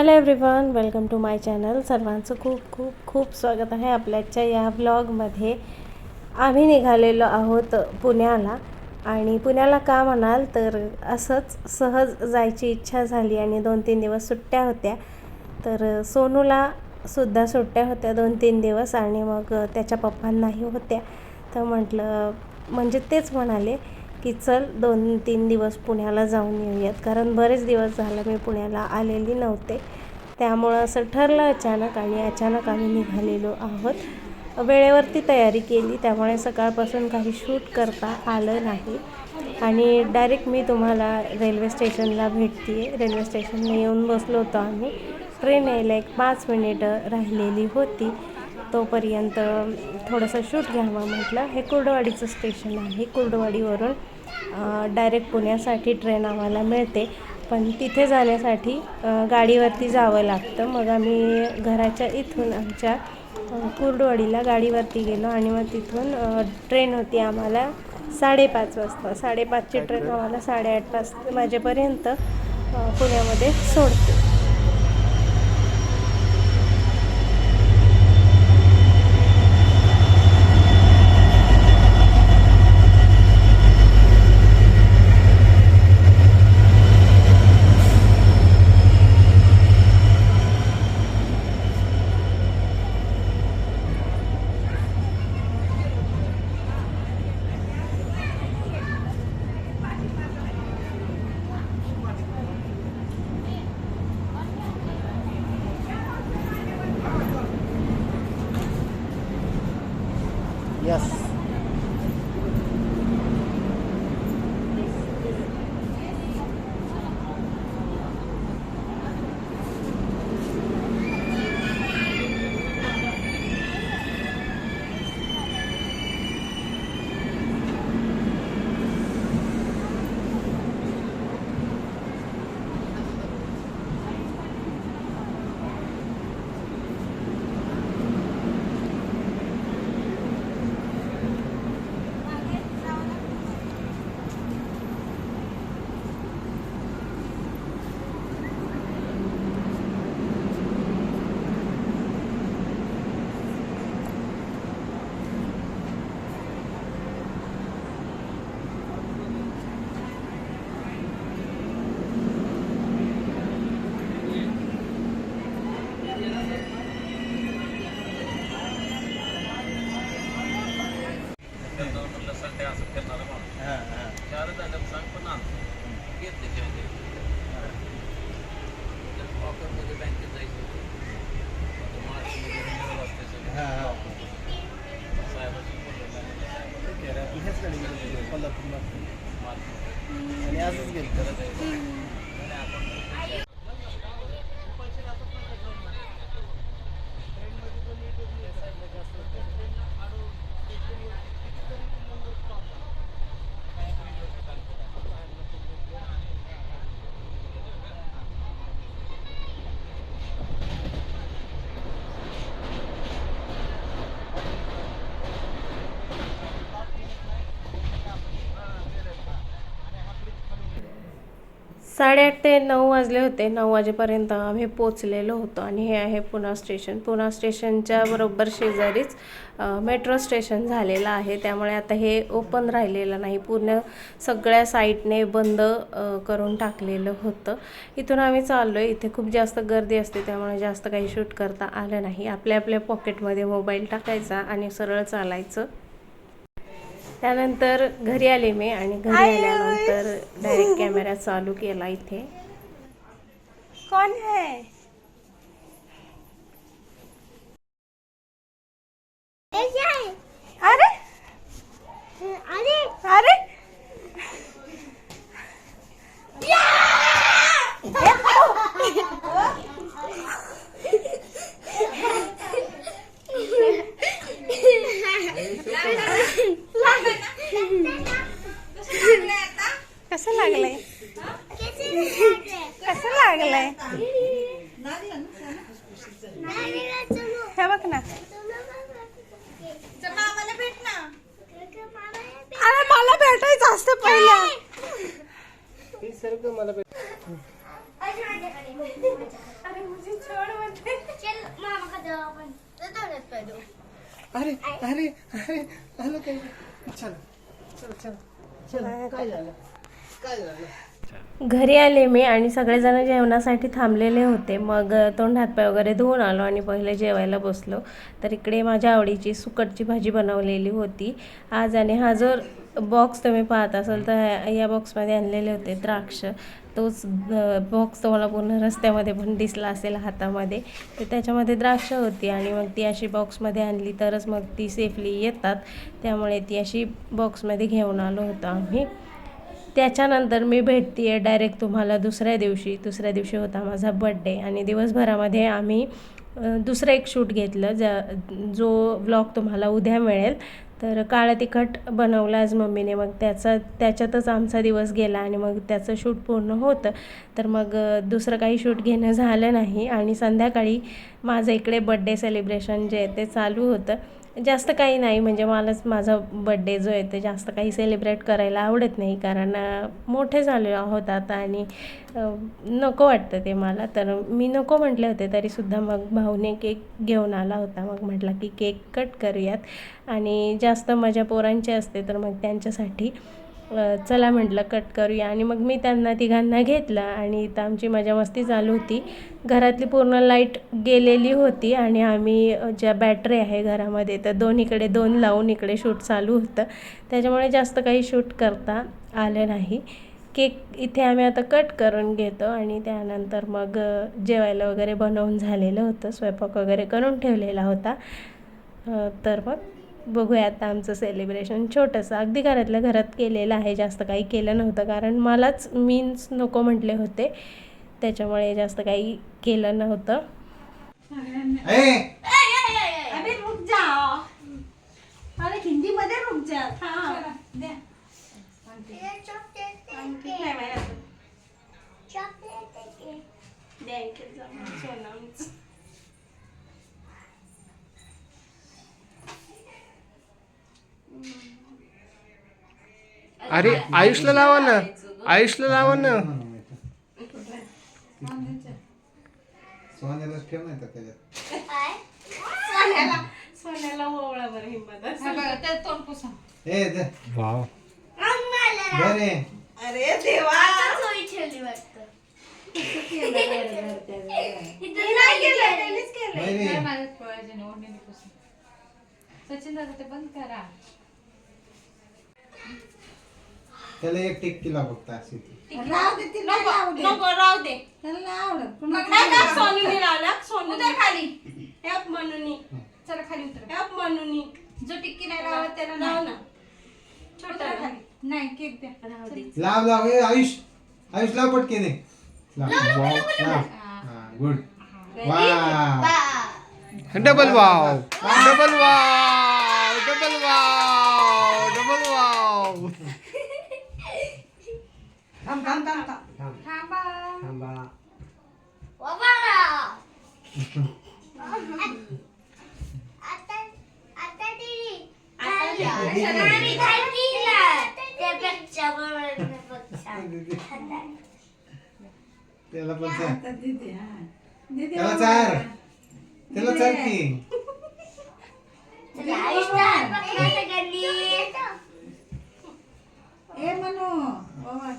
Hello everyone welcome to my channel सर्वांचं खूप खूप खूप स्वागत आहे आपल्याच्या या ब्लॉगमध्ये आम्ही निघालेलो आहोत पुण्याला आणि पुण्याला का म्हणाल तर असंच सहज जायची इच्छा झाली आणि दोन तीन दिवस सुट्ट्या होत्या. तर सोनूला सुद्धा सुट्ट्या होत्या दोन तीन दिवस आणि मग त्याच्या पप्पांनाही होत्या. तर म्हटलं म्हणजे तेच म्हणाले की चल दोन तीन दिवस पुण्याला जाऊन येऊयात. कारण बरेच दिवस झालं मी पुण्याला आलेली नव्हते. त्यामुळं असं ठरलं अचानक आणि अचानक आम्ही निघालेलो आहोत. वेळेवरती तयारी केली. त्यामुळे सकाळपासून काही शूट करता आलं नाही. आणि डायरेक्ट मी तुम्हाला रेल्वे स्टेशनला भेटते रेल्वे स्टेशनला येऊन बसलो होतो आम्ही. ट्रेन यायला एक पाच मिनिटं राहिलेली होती. तोपर्यंत थोडंसं शूट घ्यावं म्हटलं. हे कुर्डवाडीचं स्टेशन आहे. कुर्डवाडीवरून डायरेक्ट पुण्यासाठी ट्रेन आम्हाला मिळते. पण तिथे जाण्यासाठी गाडीवरती जावं लागतं. मग आम्ही घराच्या इथून आमच्या कुर्डवाडीला गाडीवरती गेलो आणि मग तिथून ट्रेन होती आम्हाला साडेपाच वाजता. साडेपाचची ट्रेन आम्हाला साडेआठ वाजता अ, पुण्यामध्ये सोडते. Yes. कोल्हापूरला. आणि असंच गेलं साडेआठ ते नऊ वाजले होते. नऊ वाजेपर्यंत आम्ही पोचलेलो होतो आणि हे आहे पुणा स्टेशन. पुणा स्टेशनच्या बरोबर शेजारीच मेट्रो स्टेशन झालेलं आहे. त्यामुळे आता हे ओपन राहिलेलं नाही. पूर्ण सगळ्या साईटने बंद करून टाकलेलं होतं. इथून आम्ही चाललो आहे इथे खूप जास्त गर्दी असते त्यामुळे जास्त काही शूट करता आलं नाही. आपल्या आपल्या पॉकेटमध्ये मोबाईल टाकायचा आणि सरळ चालायचं. त्यानंतर घरी आले मी आणि घरी आल्यानंतर डायरेक्ट कॅमेरा चालू केला इथे. कौन है अरे अरे अरे कसं लागलंय कसं लागलंय हे बघ ना अरे मला भेटायचं असतं पहिलं हे सारखं मला भेट- अरे मुझे छोड़ मत चल मामा का जाओ अपन अरे अरे अरे आलं काय? चल चल चल. चल काय झालं? काय झालं? घरी आले मी आणि सगळेजण जेवणासाठी थांबलेले होते. मग तोंड हातपाय वगैरे धुवून आलो आणि पहिले जेवायला बसलो. तर इकडे माझ्या आवडीची सुकटची भाजी बनवलेली होती. आज आणि हा जो बॉक्स तुम्ही पाहत असाल तर या बॉक्समध्ये आणलेले होते द्राक्ष. तोच बॉक्स तुम्हाला पूर्ण रस्त्यामध्ये पण दिसला असेल हातामध्ये. तर त्याच्यामध्ये द्राक्ष होती आणि मग ती अशी बॉक्समध्ये आणली. तरच मग ती सेफली येतात. त्यामुळे ती अशी बॉक्समध्ये घेऊन आलो होतो आम्ही. त्याच्यानंतर मी भेटते आहे डायरेक्ट तुम्हाला दुसऱ्या दिवशी. दुसऱ्या दिवशी होता माझा बड्डे आणि दिवसभरामध्ये आम्ही दुसरं एक शूट घेतलं. ज्या जो व्लॉग तुम्हाला उद्या मिळेल. तर काळं तिखट बनवलं आज मम्मीने. मग त्याचा त्याच्यातच आमचा दिवस गेला आणि मग त्याचं शूट पूर्ण होतं. तर मग दुसरं काही शूट घेणं झालं नाही. आणि संध्याकाळी माझं इकडे बड्डे सेलिब्रेशन जे आहे ते चालू होतं. जास्त काही नाही. म्हणजे मलाच माझा बड्डे जो आहे ते जास्त काही सेलिब्रेट करायला आवडत नाही. कारण मोठे झाले आहोत आता आणि नको वाटतं ते मला. तर मी नको म्हटले होते तरीसुद्धा मग भाऊने केक घेऊन आला होता. मग म्हटला की केक कट करूयात. आणि जास्त माझ्या पोरांचे असते तर मग त्यांच्यासाठी चला म्हटलं कट करूया. आणि मग मी त्यांना तिघांना घेतलं आणि इथं आमची मजा मस्ती चालू होती. घरातली पूर्ण लाइट गेलेली होती आणि आम्ही ज्या बॅटरी आहे घरामध्ये तर दोन्हीकडे दोन लावून इकडे शूट चालू होतं. त्याच्यामुळे जास्त काही शूट करता आलं नाही. केक इथे आम्ही आता कट करून घेतो आणि त्यानंतर मग जेवायला वगैरे बनवून झालेलं होतं. स्वयंपाक वगैरे करून ठेवलेला होता. तर मग बघूया आता आमचं सेलिब्रेशन छोटंसं. अगदी घरातल्या घरात केलेलं आहे जास्त काही केलं नव्हतं. कारण मलाच मीन्स नको म्हटले होते. त्याच्यामुळे जास्त काही केलं नव्हतं अरे रुक जाओ अरे हिंदी मध्ये रुक जा हा द्या चॉकलेट नाही माहिती आता. चॉकलेट द्या इकडे जाऊन सोनं आमचं. अरे आयुषला लावा ना. आयुषला लावा ना. सोन्याला ठेव नाही तर त्याच्यात. सोन्याला. सोन्याला ओवळा बरं हिंमत असेल. ए दे. वाव. आम्हाला. बरे अरे देवा. नाही सचिन दादा ते बंद करा. त्याला एक टिक्की लाव फक्त अशी ती. नको नको राहू दे. नाही का सोनूनी लावला? सोनू खाली. ह्याप म्हणून. चला खाली उतर. ह्याप म्हणून. जो टिक्की नाही लावत त्याला लाव नाही. ना. छोटा उतरा खाली. नाही केक द्या. राहू दे. लाव लाव ए आयुष. आयुष लाव पटकेने. लाव. लाव हा गुड. वा. Double wow double wow double wow double wow थांबा थांबा बाबा आता आता ती आणि खाल्लीला त्यापेक्षा बनवण्यापेक्षा त्याला पण चार त्याला चार त्याला चार की आयुष्मान बघणार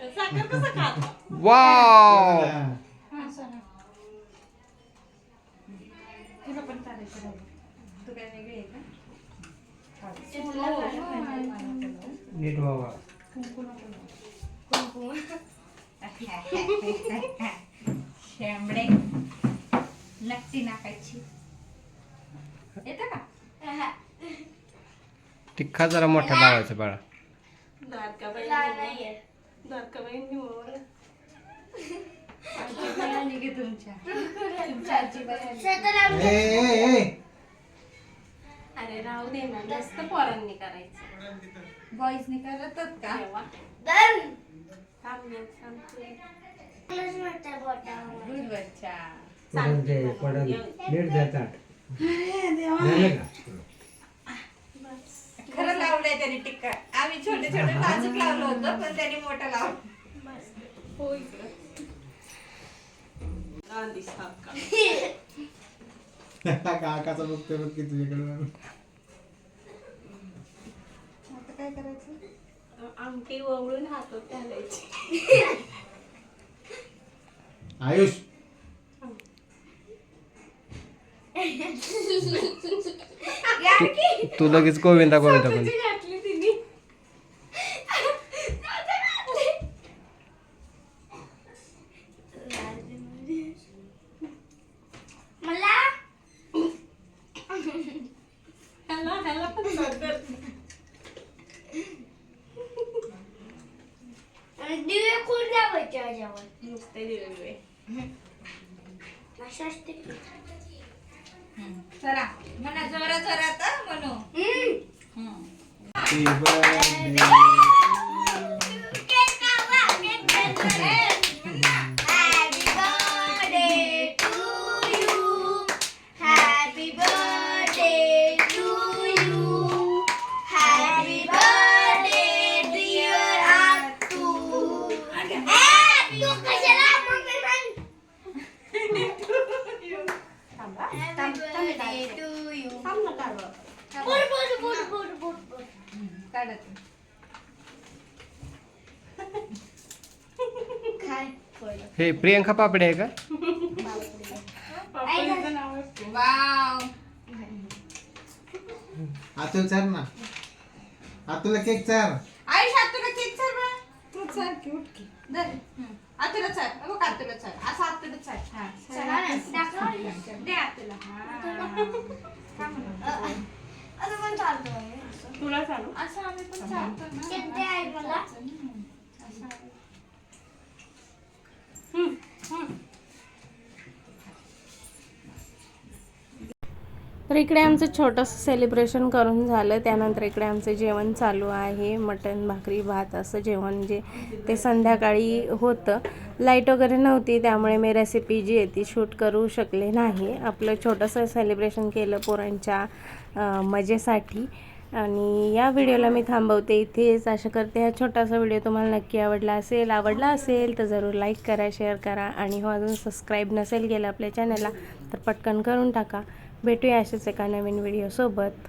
साखर कसं खात? वाव! हा सोना तुला पण चालायचं राहू तू काय वेगळी आहे का? नीट व्हावा शेंबडे. नक्की नाकायची. येतं का? टिक्का जरा मोठा लावायचा बाळा. नाहीये. आली की तुमच्या. तुमच्या आजी बाई आली सतरा ए ए ए अरे राहू दे ना जास्त पोरांनी करायचं. बॉईजनी करतच का? तेव्हा. थांब ना, सांगते. खरं लावलंय त्याने टिक्का. आम्ही छोटे छोटे नाजूक लावलं होतं पण त्याने मोठं लावलं. हो इकडं. गांधी सारखा काकाचा बघतोय बघ की तुझ्याकडे आता काय करायचं? आमटी वळून हातात घालायची. आयुष. तू लगेच गोविंदा गोविंदा पण घातली तिने मला ह्याला ह्याला पण बर्गर दिवे कोण लावायचे याच्यावर नुसते दिवे असं असते की. चला म्हणा जोरा जोरात हं, म्हणू हम्म. Happy birthday. हे प्रियंका पापडे आहे का? पापडीचं नाव असते. वाव. आतुल चार ना. आतुला केक चार. आयुष आतुला केक चाल बा. तू चाल की उठ की. धर हं. आतुला आतुला असं आतुला हा. दे आतुला. हा. तुला चालू? असं आम्ही पण चालतो ना केक दे आई मला हं. असं आहे. तर इकडे आमचं छोटंसं सेलिब्रेशन करून झालं. त्यानंतर इकडे आमचं जेवण चालू आहे. मटण भाकरी भात असं जेवण जे ते संध्याकाळी होतं. लाइट वगैरे नव्हती त्यामुळे मी रेसिपी जी आहे ती शूट करू शकले नाही. आपलं छोटंसं सेलिब्रेशन केलं पोरांच्या मजेसाठी. आणि या व्हिडिओला मी थांबवते इथेच. आशा करते हा छोटासा व्हिडिओ तुम्हाला नक्की आवडला असेल. आवडला असेल तर जरूर लाईक करा शेअर करा आणि हो अजून सबस्क्राईब नसेल गेलं आपल्या चॅनलला तर पटकन करून टाका. भेटूया अशाच एका नवीन व्हिडिओसोबत